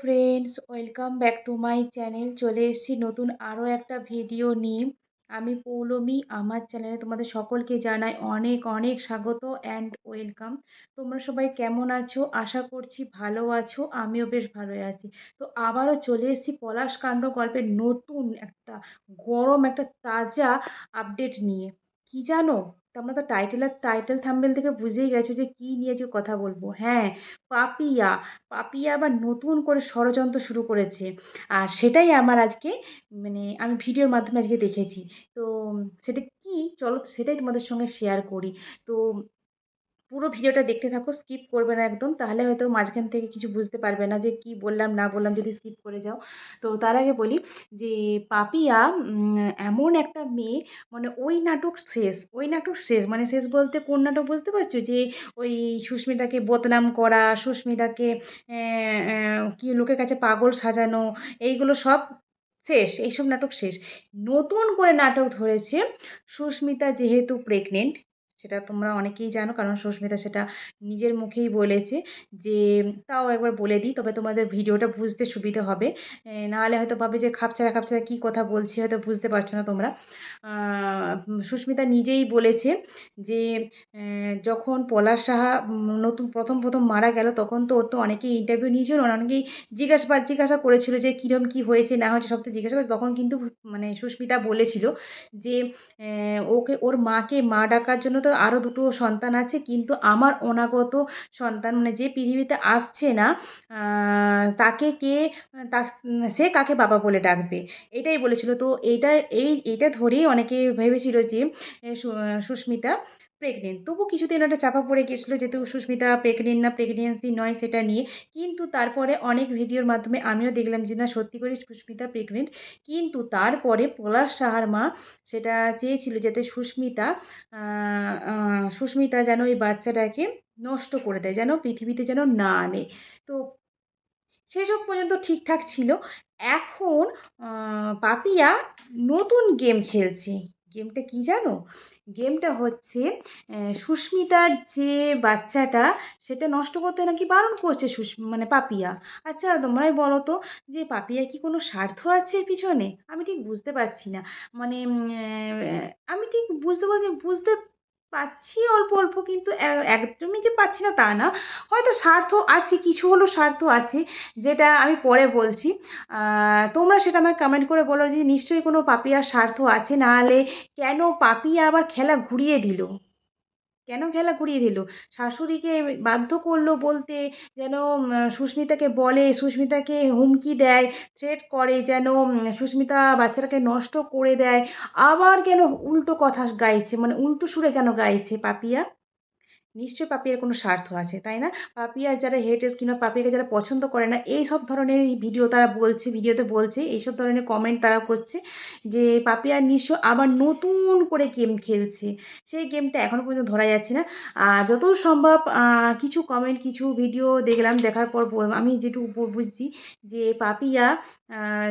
Friends welcome back to my channel চলে এসেছি নতুন আরও একটা ভিডিও নিয়ে। আমি পৌলমী, আমার চ্যানেলে তোমাদের সকলকে জানাই অনেক অনেক স্বাগত অ্যান্ড ওয়েলকাম তোমরা সবাই কেমন আছো? আশা করছি ভালো আছো, আমিও বেশ ভালোই আছি। তো আবারও চলে এসেছি পলাশকাণ্ড গল্পের নতুন একটা, গরম একটা, তাজা আপডেট নিয়ে। কি জানো? তোমরা তো টাইটেল আর টাইটেল থাম্বেল থেকে বুঝেই গেছো যে কি নিয়ে যে কথা বলব। হ্যাঁ পাপিয়া। পাপিয়া আবার নতুন করে ষড়যন্ত্র শুরু করেছে। আর সেটাই আমার আজকে মানে আমি ভিডিওর মাধ্যমে আজকে দেখেছি। তো, সেটা কি? চলো সেটাই তোমাদের সঙ্গে শেয়ার করি। তো পুরো ভিডিওটা দেখতে থাকো স্কিপ করবে না একদম। তাহলে হয়তো মাঝখান থেকে কিছু বুঝতে পারবে না যে কি বললাম, না বললাম যদি স্কিপ করে যাও। তো তার আগে বলি যে, পাপিয়া এমন একটা মেয়ে মানে ওই নাটক শেষ, ওই নাটক শেষ মানে শেষ বলতে কোন নাটক বুঝতে পারছ? যে ওই সুস্মিতাকে বদনাম করা, সুস্মিতাকে কি লোকের কাছে পাগল সাজানো, এইগুলো সব শেষ, এইসব নাটক শেষ। নতুন করে নাটক ধরেছে সুস্মিতা যেহেতু প্রেগনেন্ট সেটা তোমরা অনেকেই জানো। কারণ সুস্মিতা সেটা নিজের মুখেই বলেছে যে, তাও একবার বলে দিই, তবে তোমাদের ভিডিওটা বুঝতে সুবিধা হবে। নাহলে হয়তো ভাবে যে খাপছাড়া খাপছাড়া কী কথা বলছি, হয়তো বুঝতে পারছ না তোমরা। সুস্মিতা নিজেই বলেছে যে যখন পলাশ সাহা নতুন, প্রথম প্রথম মারা গেল, তখন তো ওর তো অনেকেই ইন্টারভিউ নিয়েছিল অনেকেই জিজ্ঞাসা জিজ্ঞাসা করেছিল যে কীরকম কী হয়েছে, না হয়েছে, সব তো জিজ্ঞাসা করেছে। তখন কিন্তু মানে সুস্মিতা বলেছিল যে ওকে, ওর মাকে মা ডাকার জন্য তো আরও দুটো সন্তান আছে, কিন্তু আমার অনাগত সন্তান মানে যে পৃথিবীতে আসছে না তাকে কে সে কাকে বাবা বলে ডাকবে? এটাই বলেছিল। তো এইটা এই এইটা ধরেই অনেকে ভেবেছিল যে সুস্মিতা প্রেগনেন্ট তবু কিছুদিন ওটা চাপা পড়ে গেছিল যেহেতু সুস্মিতা প্রেগনেন্ট না প্রেগনেন্সি নয় সেটা নিয়ে। কিন্তু তারপরে অনেক ভিডিওর মাধ্যমে আমিও দেখলাম যে না, সত্যি করে সুস্মিতা প্রেগনেন্ট কিন্তু তারপরে পলাশ সাহার মা সেটা চেয়েছিল যাতে সুস্মিতা সুস্মিতা যেন ওই বাচ্চাটাকে নষ্ট করে দেয়, যেন পৃথিবীতে যেন না আনে। তো সেসব পর্যন্ত ঠিকঠাক ছিল। এখন পাপিয়া নতুন গেম খেলছে। গেমটা কি জানো? গেমটা হচ্ছে সুস্মিতার যে বাচ্চাটা, সেটা নষ্ট করতে নাকি বারণ করছে সুস মানে পাপিয়া। আচ্ছা তোমরাই বলো তো, যে পাপিয়া কি কোনো স্বার্থ আছে পিছনে? আমি ঠিক বুঝতে পারছি না। মানে আমি ঠিক বুঝতে পারছি বুঝতে পাচ্ছি অল্প অল্প কিন্তু একদমই যে পাচ্ছি না তা না। হয়তো স্বার্থ আছে, কিছু হলো স্বার্থ আছে, যেটা আমি পরে বলছি। তোমরা সেটা আমাকে কমেন্ট করে বলো যে নিশ্চয়ই কোনো পাপিয়ার স্বার্থ আছে নাহলে কেন পাপিয়া আবার খেলা ঘুরিয়ে দিল? কেন খেলা ঘুরিয়ে দিল? শাশুড়িকে বাধ্য করল বলতে যেন সুস্মিতাকে বলে, সুস্মিতাকে হুমকি দেয় থ্রেট করে যেন সুস্মিতা বাচ্চাটাকে নষ্ট করে দেয়। আবার কেন উল্টো কথা গাইছে? মানে উল্টো সুরে কেন গাইছে পাপিয়া? নিশ্চয়ই পাপিয়ার কোনো স্বার্থ আছে, তাই না? পাপিয়ার যারা হেটেস কিংবা পাপিয়াকে যারা পছন্দ করে না এই সব ধরনের ভিডিও তারা বলছে ভিডিওতে বলছে, এইসব ধরনের কমেন্ট তারা করছে যে পাপিয়ার নিশ্চয় আবার নতুন করে গেম খেলছে। সেই গেমটা এখনও পর্যন্ত ধরা যাচ্ছে না। আর যত সম্ভব কিছু কমেন্ট কিছু ভিডিও দেখলাম, দেখার পর আমি যেটুকু বুঝছি যে পাপিয়া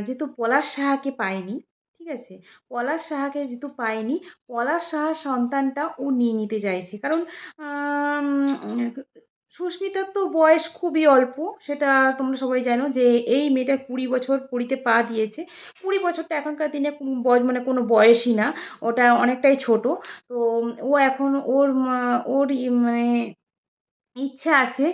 যেহেতু পলাশ সাহাকে পায়নি ঠিক আছে? পলাশ সাহাকে যেহেতু পায়নি পলাশ সাহার সন্তানটা ও নিয়ে নিতে চাইছে। কারণ সুস্মিতার তো বয়স খুবই অল্প, সেটা তোমরা সবাই জানো যে এই মেয়েটা কুড়ি বছর কুড়িতে পা দিয়েছে। কুড়ি বছরটা এখনকার দিনে বয়স মানে কোনো বয়সই না, ওটা অনেকটাই ছোট। তো ও এখন ওর ওর মানে ইচ্ছা আছে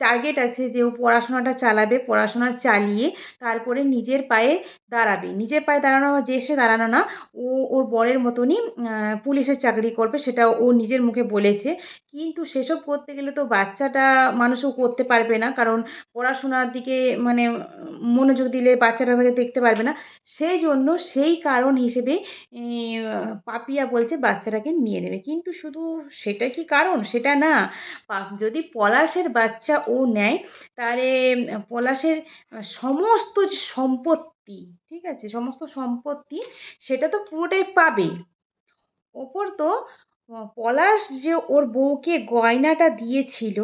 টার্গেট আছে যে ও পড়াশোনাটা চালাবে, পড়াশোনা চালিয়ে তারপরে নিজের পায়ে দাঁড়াবে। নিজের পায়ে দাঁড়ানো যে সে দাঁড়ানো না, ও ওর বরের মতনই পুলিশের চাকরি করবে সেটা ও নিজের মুখে বলেছে। কিন্তু সেসব করতে গেলে তো বাচ্চাটা মানুষও করতে পারবে না। কারণ পড়াশোনার দিকে মানে মনোযোগ দিলে বাচ্চাটা দেখতে পারবে না। সেই জন্য সেই কারণ হিসেবে পাপিয়া বলছে বাচ্চাটাকে নিয়ে নেবে। কিন্তু শুধু সেটা কি কারণ? সেটা না। যদি পলাশের বাচ্চা ও নেয়, তারে পলাশের সমস্ত যে সম্পত্তি, ঠিক আছে? সমস্ত সম্পত্তি সেটা তো পুরোটাই পাবে। ওপর তো পলাশ যে ওর বউকে গয়নাটা দিয়েছিল,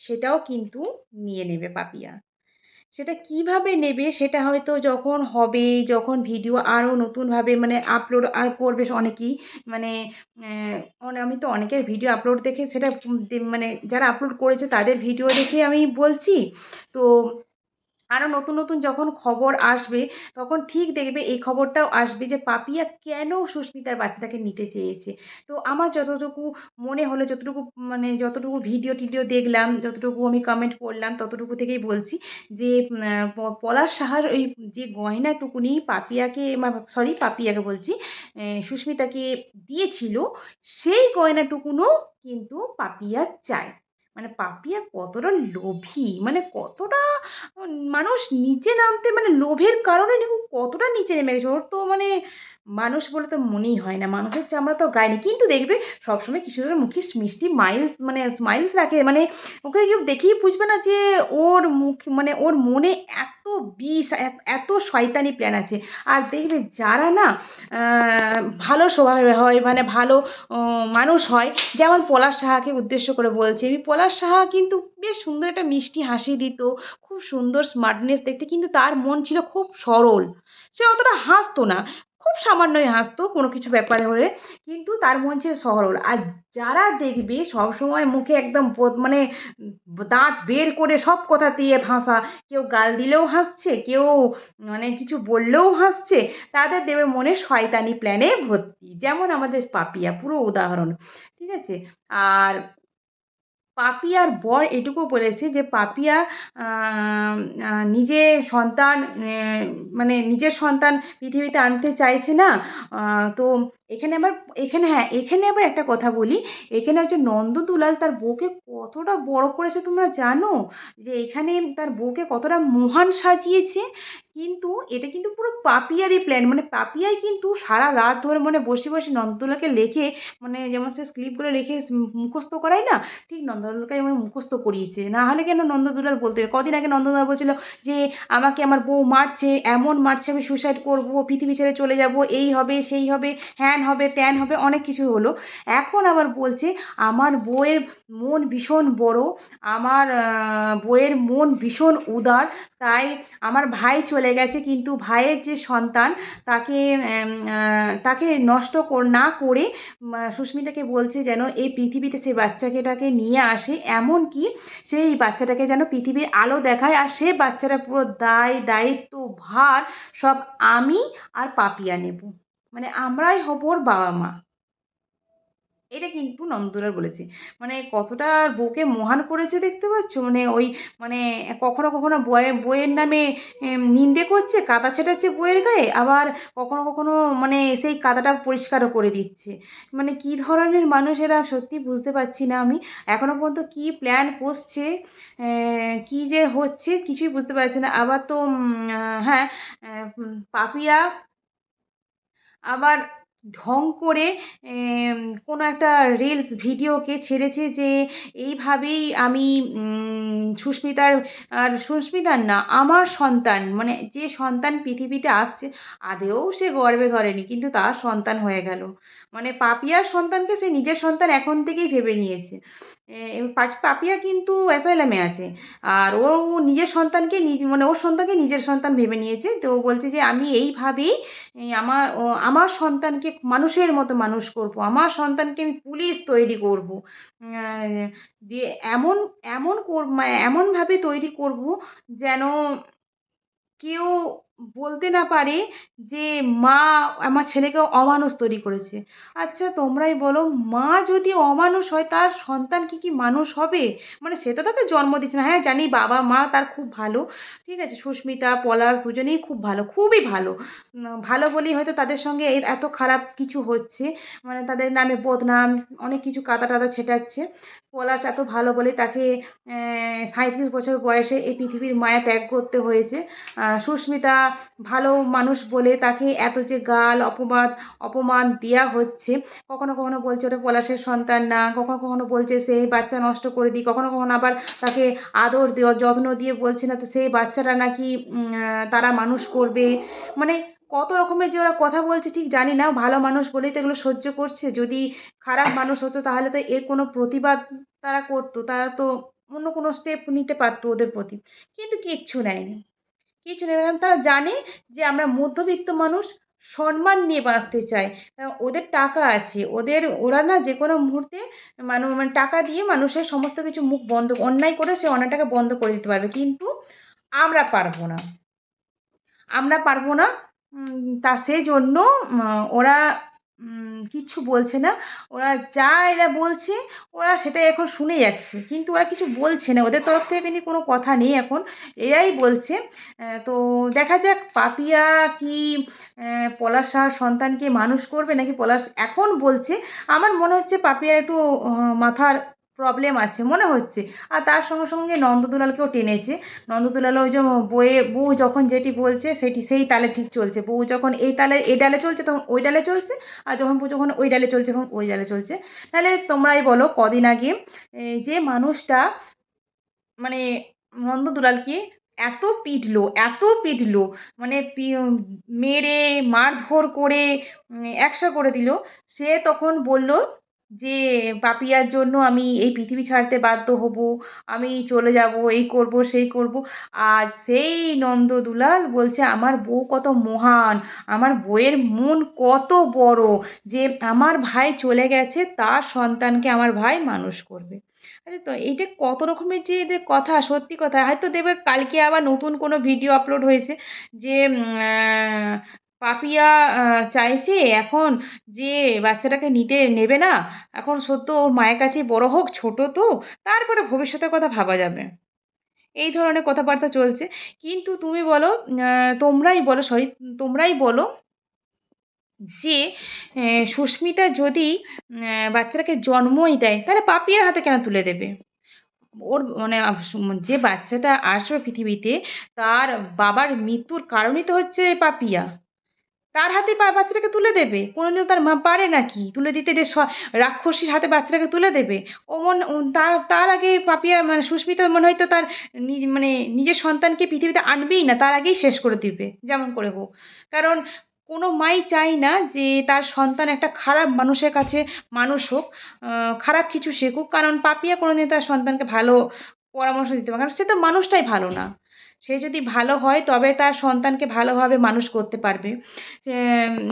সেটাও কিন্তু নিয়ে নেবে পাপিয়া। সেটা কীভাবে নেবে সেটা হয়তো যখন হবে যখন ভিডিও আরও নতুনভাবে মানে আপলোড করবে অনেকেই। মানে আমি তো অনেকের ভিডিও আপলোড দেখে সেটা মানে যারা আপলোড করেছে তাদের ভিডিও দেখে আমি বলছি। তো আরও নতুন নতুন যখন খবর আসবে, তখন ঠিক দেখবে এই খবরটাও আসবে যে পাপিয়া কেন সুস্মিতার বাচ্চাটাকে নিতে চেয়েছে। তো আমার যতটুকু মনে হলো, যতটুকু মানে যতটুকু ভিডিও টিডিও দেখলাম, যতটুকু আমি কমেন্ট করলাম, ততটুকু থেকেই বলছি যে পলাশ সাহার ওই যে গয়নাটুকুনি পাপিয়াকে সরি পাপিয়াকে বলছি সুস্মিতাকে দিয়েছিল, সেই গয়নাটুকুনও কিন্তু পাপিয়া চায়। মানে পাপিয়া কতটা লোভী? মানে কতটা মানুষ নিচে নামতে মানে লোভের কারণে কতটা নিচে নেমে গেছে। ওর তো মানে মানুষ বলে তো মনেই হয় না। মানুষের চামড়া তো গায়নি কিন্তু দেখবে সবসময় কিছুজনের মুখে মিষ্টি মাইলস মানে স্মাইলস রাখে। মানে ওকে কেউ দেখেই বুঝবে না যে ওর মুখ মানে ওর মনে এত বিষ, এত- এত শয়তানি প্ল্যান আছে। আর দেখবে যারা না ভালো স্বভাবের হয় মানে ভালো মানুষ হয়, যেমন পলাশ সাহাকে উদ্দেশ্য করে বলছি আমি। পলাশ সাহা কিন্তু বেশ সুন্দর একটা মিষ্টি হাসি দিত, খুব সুন্দর স্মার্টনেস দেখতে, কিন্তু তার মন ছিল খুব সরল। সে অতটা হাসতো না। খুব সামান্যই হাসতো কোনো কিছু ব্যাপারে হলে। কিন্তু তার মন ছিল সরল আর যারা দেখবে সবসময় মুখে একদম মানে দাঁত বের করে সব কথা দিয়ে হাসা কেউ গাল দিলেও হাসছে, কেউ মানে কিছু বললেও হাসছে, তাদের দেবে মনে শয়তানি প্ল্যানে ভর্তি। যেমন আমাদের পাপিয়া, পুরো উদাহরণ। ঠিক আছে? আর পাপিয়ার বর এটুকু বলেছে যে পাপিয়া নিজে সন্তান মানে নিজের সন্তান পৃথিবীতে আনতে চাইছে না। তো এখানে আবার, এখানে হ্যাঁ এখানে আবার একটা কথা বলি। এখানে হচ্ছে নন্দদুলাল তার বউকে কতটা বড় করেছে তোমরা জানো? যে এখানে তার বউকে কতটা মহান সাজিয়েছে। কিন্তু এটা কিন্তু পুরো পাপিয়ারই প্ল্যান মানে পাপিয়াই কিন্তু সারা রাত ধরে মানে বসে বসে নন্দদুলাকে লেখে মানে যেমন সে স্ক্রিপ্টগুলো লেখে মুখস্থ করায় না, ঠিক নন্দলালকে যেমন মুখস্থ করিয়েছে। না হলে কেন নন্দদুলাল বলতে কদিন আগে নন্দদুলাল বলছিল যে, আমাকে আমার বউ মারছে, এমন মারছে আমি সুইসাইড করব, পৃথিবী ছেড়ে চলে যাব, এই হবে, সেই হবে। হ্যান হবে, ত্যান হবে, অনেক কিছু হলো। এখন আবার বলছে, আমার বউয়ের মন ভীষণ বড়, আমার বইয়ের মন ভীষণ উদার, তাই আমার ভাই চলে গেছে, কিন্তু ভাইয়ের যে সন্তান, তাকে তাকে নষ্ট না করে সুস্মিতাকে বলছে যেন এই পৃথিবীতে সেই বাচ্চাকেটাকে নিয়ে আসে এমন কি সেই বাচ্চাটাকে যেন পৃথিবীর আলো দেখায়, আর সে বাচ্চাটা পুরো দায় দায়িত্ব ভার সব আমি আর পাপিয়া নেব। মানে আমরাই হব ওর বাবা মা। এটা কিন্তু নন্দলাল বলেছে। মানে কতটা বউকে মহান করেছে দেখতে পাচ্ছ? মানে ওই মানে কখনো কখনো বয়ে বইয়ের নামে নিন্দে করছে, কাদা ছেটাচ্ছে বইয়ের গায়ে, আবার কখনো কখনো মানে সেই কাদাটা পরিষ্কারও করে দিচ্ছে। মানে কি ধরনের মানুষ এরা সত্যি বুঝতে পারছি না আমি। এখনও পর্যন্ত কি প্ল্যান করছে কি যে হচ্ছে কিছুই বুঝতে পারছি না। আবার তো হ্যাঁ পাপিয়া আবার ঢং করে কোনো একটা রিলস ভিডিওকে ছেড়েছে যে, এইভাবেই আমি সুস্মিতার, আর সুস্মিতার না, আমার সন্তান মানে যে সন্তান পৃথিবীতে আসছে, আদেও সে গর্বে ধরেনি, কিন্তু তার সন্তান হয়ে গেল। মানে পাপিয়ার সন্তানকে সে নিজের সন্তান এখন থেকেই ভেবে নিয়েছে। পাপিয়া কিন্তু অ্যাসাইলামে আছে। আর ও নিজের সন্তানকে মানে ওর সন্তানকে নিজের সন্তান ভেবে নিয়েছে। তো ও বলছে যে, আমি এইভাবেই আমার আমার সন্তানকে মানুষের মতো মানুষ করব। আমার সন্তানকে আমি পুলিশ তৈরি করব। দিয়ে এমন এমন কর মানে এমনভাবে তৈরি করব যেন কেউ বলতে না পারে যে মা আমার ছেলেকে অমানুষ তৈরি করেছে। আচ্ছা তোমরাই বলো, মা যদি অমানুষ হয়, তার সন্তান কি কি মানুষ হবে? মানে সে তো তাকে জন্ম দিচ্ছে না। হ্যাঁ জানি বাবা মা তার খুব ভালো। ঠিক আছে, সুস্মিতা, পলাশ দুজনেই খুব ভালো, খুবই ভালো। ভালো বলেই হয়তো তাদের সঙ্গে এত খারাপ কিছু হচ্ছে। মানে তাদের নামে বদনাম, অনেক কিছু কাদা টাদা ছেটাচ্ছে। পলাশ এত ভালো বলে তাকে সাঁইত্রিশ বছর বয়সে এই পৃথিবীর মায়া ত্যাগ করতে হয়েছে। সুস্মিতা ভালো মানুষ বলে তাকে এত যে গাল, অপবাদ, অপমান দেওয়া হচ্ছে। কখনো কখনো বলছে ওটা পলাশের সন্তান না, কখনো কখনো বলছে সেই বাচ্চা নষ্ট করে দিই, কখনো কখনো আবার তাকে আদর দেওয়া, যত্ন দিয়ে বলছে না, তো সেই বাচ্চাটা নাকি তারা মানুষ করবে। মানে কত রকমের যে ওরা কথা বলছে ঠিক জানি না, ভালো মানুষ বলেই তো এগুলো সহ্য করছে। যদি খারাপ মানুষ হতো তাহলে তো এর কোনো প্রতিবাদ তারা করতো, তারা তো অন্য কোনো স্টেপ নিতে পারতো ওদের প্রতি। কিন্তু কিচ্ছু নেয়নি। কিছু নেই কারণ তারা জানে যে আমরা মধ্যবিত্ত মানুষ সম্মান নিয়ে বাঁচতে কারণ ওদের টাকা আছে, ওদের, ওরা না যে কোনো মুহূর্তে মানুষ মানে টাকা দিয়ে মানুষের সমস্ত কিছু মুখ বন্ধ, অন্যায় করে সে অন্যায়টাকে বন্ধ করে দিতে পারবে। কিন্তু আমরা পারব না। আমরা পারব না তা সেই জন্য ওরা কিচ্ছু বলছে না। ওরা যা এরা বলছে, ওরা সেটাই এখন শুনে যাচ্ছে। কিন্তু ওরা কিছু বলছে না। ওদের তরফ থেকে কিন্তু কোনো কথা নেই এখন। এরাই বলছে তো দেখা যাক পাপিয়া কি পলাশ সন্তানকে মানুষ করবে নাকি পলাশ এখন বলছে। আমার মনে হচ্ছে পাপিয়ার একটু মাথার প্রবলেম আছে, মনে হচ্ছে। আর তার সঙ্গে সঙ্গে নন্দদুলালকেও টেনেছে। নন্দদুলাল ওই যে বইয়ে, বউ যখন যেটি বলছে সেটি, সেই তালে ঠিক চলছে। বউ যখন এই তালে, এই ডালে চলছে তখন ওই ডালে চলছে, আর যখন বউ যখন ওই ডালে চলছে তখন ওই ডালে চলছে। তাহলে তোমরাই বলো কদিন আগে যে মানুষটা মানে নন্দদুলালকে এত পিটলো এত পিটলো মানে মেরে, মারধর করে একসা করে দিল, সে তখন বলল যে পাপিয়ার জন্য আমি এই পৃথিবী ছাড়তে বাধ্য হব, আমি চলে যাব, এই করব, সেই করব। আজ সেই নন্দ দুলাল বলছে, আমার বউ কত মহান, আমার বউয়ের মন কত বড় যে আমার ভাই চলে গেছে, তার সন্তানকে আমার ভাই মানুষ করবে। আরে তো এইটা কত রকমের যে এদের কথা, সত্যি কথা। হয়তো দেখবে কালকে আবার নতুন কোনো ভিডিও আপলোড হয়েছে যে পাপিয়া চাইছে এখন যে বাচ্চাটাকে নিতে নেবে না। এখন সত্য, ওর মায়ের কাছে বড় হোক, ছোট তো, তারপরে ভবিষ্যতের কথা ভাবা যাবে। এই ধরনের কথাবার্তা চলছে। কিন্তু তুমি বলো তোমরাই বলো, সরি, তোমরাই বলো যে সুস্মিতা যদি বাচ্চাটাকে জন্মই দেয়, তাহলে পাপিয়ার হাতে কেন তুলে দেবে? ওর মানে যে বাচ্চাটা আসবে পৃথিবীতে, তার বাবার মৃত্যুর কারণই তো হচ্ছে পাপিয়া। তার হাতে বাচ্চাটাকে তুলে দেবে? কোনোদিনও তার মা পারে নাকি? তুলে দিতে যে রাক্ষসীর হাতে বাচ্চাটাকে তুলে দেবে? ও মন তার আগে পাপিয়া মানে সুস্মিতা মনে হয়তো তার মানে নিজের সন্তানকে পৃথিবীতে আনবেই না, তার আগেই শেষ করে দিবে, যেমন করে হোক। কারণ কোনো মাই চাই না যে তার সন্তান একটা খারাপ মানুষের কাছে মানুষ হোক খারাপ কিছু শেখুক, কারণ পাপিয়া কোনোদিন তার সন্তানকে ভালো পরামর্শ দিতে পারে কারণ সে তো মানুষটাই ভালো না। সে যদি ভালো হয়, তবে তার সন্তানকে ভালোভাবে মানুষ করতে পারবে। সে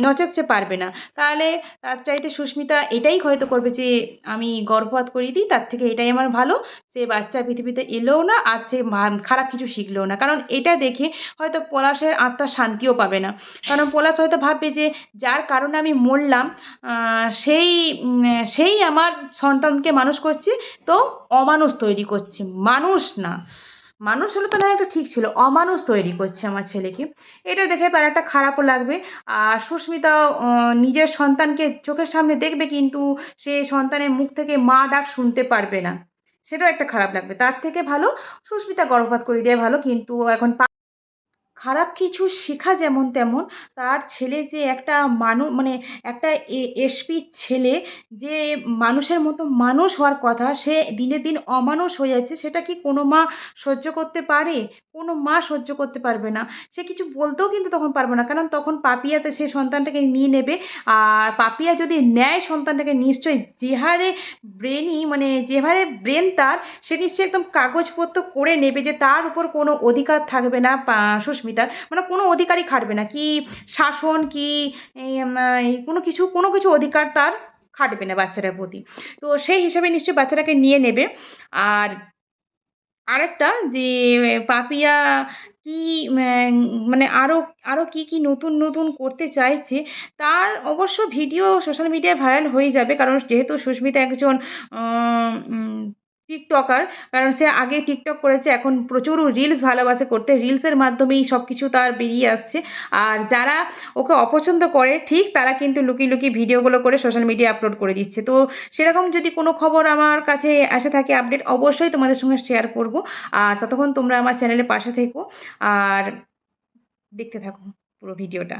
নচেৎ সে পারবে না। তাহলে তার চাইতে সুস্মিতা এটাই হয়তো করবে যে, আমি গর্ভপাত করিয়ে দিই, তার থেকে এটাই আমার ভালো। সে বাচ্চা পৃথিবীতে এলেও না, আর সে খারাপ কিছু শিখলেও না। কারণ এটা দেখে হয়তো পলাশের আত্মা শান্তিও পাবে না। কারণ পলাশ হয়তো ভাববে যে, যার কারণে আমি মরলাম সেই সেই আমার সন্তানকে মানুষ করছে, তো অমানুষ তৈরি করছে। মানুষ না। মানুষ হলে তো না একটা ঠিক ছিল, অমানুষ তৈরি করছে আমার ছেলেকে। এটা দেখে তার একটা খারাপও লাগবে। আর সুস্মিতা নিজের সন্তানকে চোখের সামনে দেখবে কিন্তু সে সন্তানের মুখ থেকে মা ডাক শুনতে পারবে না। সেটাও একটা খারাপ লাগবে। তার থেকে ভালো সুস্মিতা গর্ভপাত করে দেওয়া ভালো, কিন্তু এখন খারাপ কিছু শেখা যেমন তেমন, তার ছেলে যে একটা মানুষ মানে একটা এসপি ছেলে যে মানুষের মতো মানুষ হওয়ার কথা, সে দিনে দিন অমানুষ হয়ে যাচ্ছে, সেটা কি কোনো মা সহ্য করতে পারে? কোনো মা সহ্য করতে পারবে না। সে কিছু বলতেও কিন্তু তখন পারবে না। কারণ তখন পাপিয়াতে সে সন্তানটাকে নিয়ে নেবে। আর পাপিয়া যদি নেয় সন্তানটাকে নিশ্চয়ই যে হারে ব্রেনই মানে যে হারে ব্রেন তার, সে নিশ্চয়ই একদম কাগজপত্র করে নেবে যে তার উপর কোনো অধিকার থাকবে না সুস্মিতার। মানে কোনো অধিকারই খাটবে না। কি শাসন, কি কোনো কিছু কোনো কিছু অধিকার তার খাটবে না বাচ্চাটার প্রতি। তো সেই হিসাবে নিশ্চয়ই বাচ্চাটাকে নিয়ে নেবে। আর আরেকটা যে পাপিয়া কি মানে আরও আরও কি কি নতুন নতুন করতে চাইছে, তার অবশ্য ভিডিও সোশ্যাল মিডিয়ায় ভাইরাল হয়ে যাবে। কারণ যেহেতু সুস্মিতা একজন টিকটকার, কারণ সে আগে টিকটক করেছে, এখন প্রচুর রিলস ভালোবাসে করতে। রিলসের মাধ্যমেই সব কিছু তার বেরিয়ে আসছে। আর যারা ওকে অপছন্দ করে, ঠিক তারা কিন্তু লুকিয়ে লুকিয়ে ভিডিওগুলো করে সোশ্যাল মিডিয়া আপলোড করে দিচ্ছে। তো সেরকম যদি কোনো খবর আমার কাছে আসে থাকে আপডেট অবশ্যই তোমাদের সঙ্গে শেয়ার করব। আর ততক্ষণ তোমরা আমার চ্যানেলের পাশে থেকো। আর দেখতে থাকো পুরো ভিডিওটা।